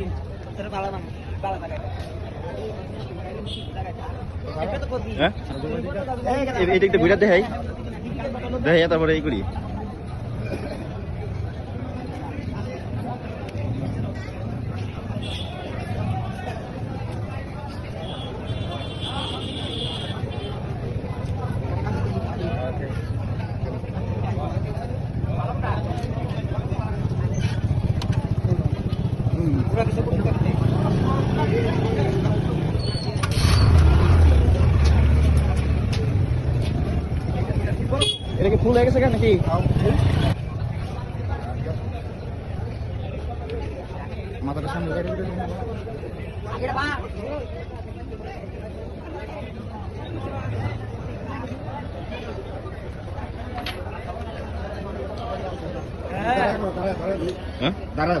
এটা হ্যাঁ? একটা ঘুরে দেখাই দেখাই তারপরে এই করি ini full lagi sekarang nanti mata besar juga ini Darah,